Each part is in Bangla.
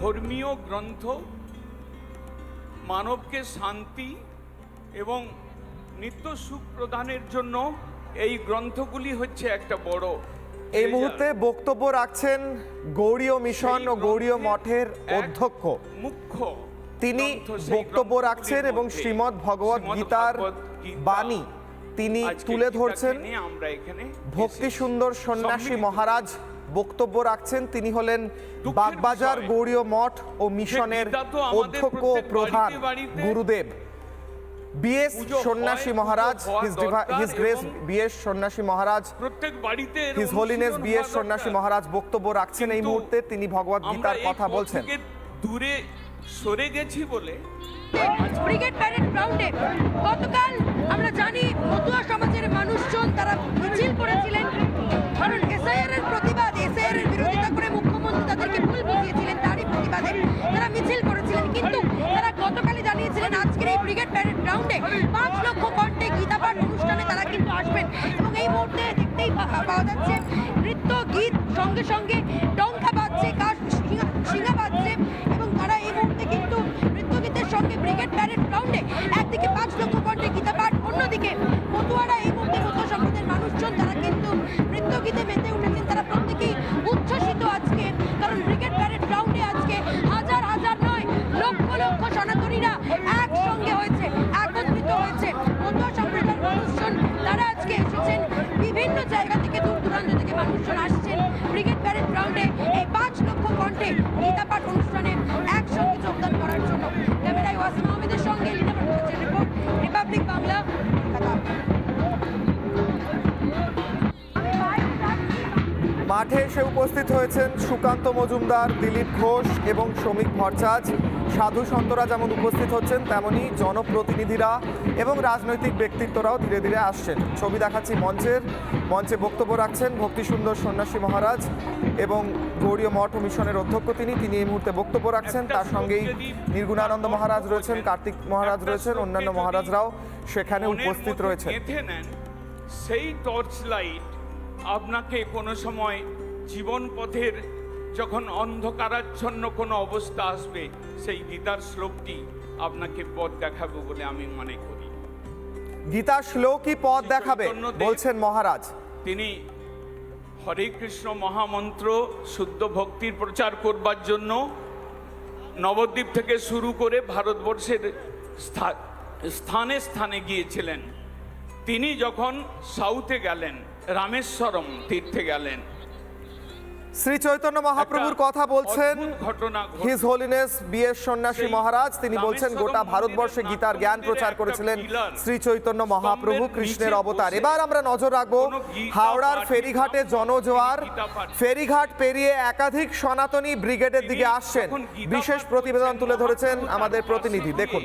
ধর্মীয় গ্রন্থ মানবকে শান্তি এবং নিত্য সুখ প্রদানের জন্য এই গ্রন্থগুলি হচ্ছে একটা বড় এই মুহূর্তে বক্তব্য রাখছেন গৌড়ীয় মিশন ও গৌড়ীয় মঠের অধ্যক্ষ। মুখ্য তিনি বক্তব্য রাখছেন এবং শ্রীমৎ ভগবত গীতার। বাণী তিনি তুলে ধরছেন। ভক্তি সুন্দর সন্ন্যাসী মহারাজ বক্তব্য রাখছেন তিনি হলেন বাগবাজার গৌড়ীয় মঠ ও মিশনের অধ্যক্ষ ও প্রধান গুরুদেব। বিএস সন্ন্যাসী মহারাজ হিজ গ্রেস বিএস সন্ন্যাসী মহারাজ প্রত্যেক বাড়িতে হিজ হোলিনেস বিএস সন্ন্যাসী মহারাজ বক্তব্য রাখছেন এই মুহূর্তে তিনি ভগবত গীতার কথা বলছেন। দূরে সরে গেছি বলে প্রতিবাদে। তারা মিছিল করেছিলেন, কিন্তু তারা গতকালই জানিয়েছিলেন আজকের এই ব্রিগেড প্যারেড গ্রাউন্ডে পাঁচ লক্ষ কণ্ঠে গীতাপাঠ অনুষ্ঠানে তারা কিন্তু আসবেন। এবং এই মুহূর্তে দেখতেই পাওয়া যাচ্ছে, নৃত্য গীত সঙ্গে সঙ্গে ডঙ্কা বাজছে, কাশ শিঙা- বাজছে, এবং তারা এই মুহূর্তে কিন্তু নৃত্যগীতের সঙ্গে ব্রিগেড প্যারেড গ্রাউন্ডে একদিকে পাঁচ লক্ষ মাঠে এসে উপস্থিত হয়েছেন সুকান্ত মজুমদার দিলীপ ঘোষ এবং শ্রমিক ভট্টাচ সাধু সন্তরা যেমন উপস্থিত হচ্ছেন তেমনি জনপ্রতিনিধিরা এবং রাজনৈতিক ব্যক্তিত্বরাও ধীরে ধীরে আসছেন। ছবি দেখাচ্ছি মঞ্চের। মঞ্চে বক্তব্য রাখছেন ভক্তি সুন্দর সন্ন্যাসী মহারাজ এবং গৌরীয় মঠ মিশনের অধ্যক্ষ তিনি। তিনি এই মুহূর্তে বক্তব্য রাখছেন। তার সঙ্গেই নির্গুণানন্দ মহারাজ রয়েছেন কার্তিক মহারাজ রয়েছেন অন্যান্য মহারাজরাও সেখানে উপস্থিত রয়েছেন। সেই টর্চ লাইট আপনাকে কোনো সময় জীবন পথের যখন অন্ধকারাচ্ছন্ন কোনো অবস্থা আসবে সেই গীতার শ্লোকটি আপনাকে পথ দেখাবে বলে আমি মনে করি। গীতা শ্লোকই পথ দেখাবে? বলছেন মহারাজ। তিনি হরে কৃষ্ণ মহামন্ত্র শুদ্ধ ভক্তির প্রচার করবার জন্য নবদ্বীপ থেকে শুরু করে ভারতবর্ষের স্থা- স্থানে স্থানে গিয়েছিলেন। তিনি যখন সাউথে গেলেন রামেশ্বরম তীর্থে গেলেন। শ্রী চৈতন্য মহাপ্রভুর কথা বলছেন। হিজ হোলিনেস বিএস সন্ন্যাসী মহারাজ তিনি বলছেন গোটা ভারতবর্ষে গীতার জ্ঞান প্রচার করেছিলেন শ্রী চৈতন্য মহাপ্রভু কৃষ্ণের অবতার। এবার আমরা নজর রাখব হাওড়ার ফেরিঘাটে জনজোয়ার। ফেরিঘাট পেরিয়ে একাধিক সনাতনী ব্রিগেডের দিকে আসছেন। বিশেষ প্রতিবেদন তুলে ধরেছেন আমাদের প্রতিনিধি। দেখুন।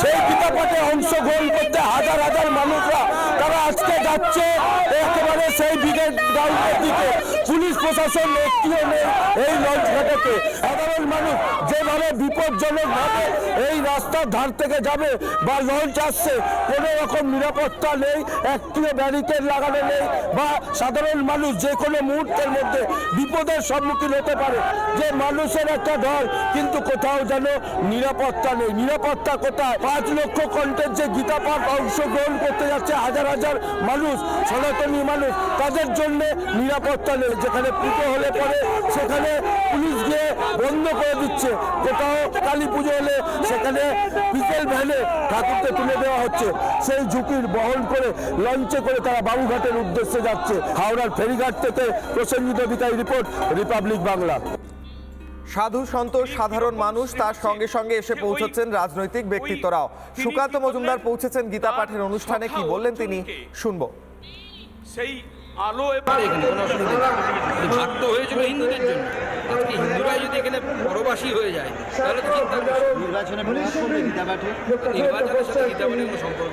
সেই করতে হাজার হাজার মানুষরা তারা আজকে যাচ্ছে। একেবারে সেই দিকে। নেই সাধারণ মানুষ রাস্তার ধার থেকে যাবে বা লঞ্চ আসছে, কোনো রকম নিরাপত্তা নেই, একটিও ব্যারিকেড লাগানো নেই বা সাধারণ মানুষ যে কোনো মুহূর্তের মধ্যে বিপদের সম্মুখীন হতে পারে। যে মানুষের একটা দল কিন্তু কোথাও যেন নিরাপত্তা নেই। নিরাপত্তা কোথায় পাঁচ লক্ষ কণ্ঠের যে গীতা পাঠ অংশগ্রহণ করতে যাচ্ছে হাজার হাজার মানুষ, সনাতনী মানুষ, তাদের জন্য নিরাপত্তা নেই। যেখানে পুজো হলে পরে সেখানে পুলিশ গিয়ে বন্ধ করে দিচ্ছে। কোথাও কালী পুজো হলে সেখানে বিকেল ভ্যানে ঠাকুরকে তুলে দেওয়া হচ্ছে। সেই ঝুঁকির বহন করে লঞ্চে করে তারা বাবুঘাটের উদ্দেশ্যে যাচ্ছে। হাওড়ার ফেরিঘাট থেকে প্রসেনজিৎ অধিকারী রিপোর্ট, রিপাবলিক বাংলা। সাধু সন্ত সাধারণ মানুষ তার সঙ্গে সঙ্গে এসে পৌঁছচ্ছেন রাজনৈতিক ব্যক্তিত্বরাও। সুকান্ত মজুমদার পৌঁছেছেন গীতা পাঠের অনুষ্ঠানে কি বললেন তিনি? শুনব। সেই আলো এবার এখানে কোনো অসুবিধা নেই। ভাগ তো হয়েছিল হিন্দুদের জন্য। আজকে হিন্দুরাই যদি এখানে পরবাসী হয়ে যায় তাহলে তো চিন্তা নির্বাচনে নির্বাচনের সাথে গীতাবলীর কোনো সম্পর্ক।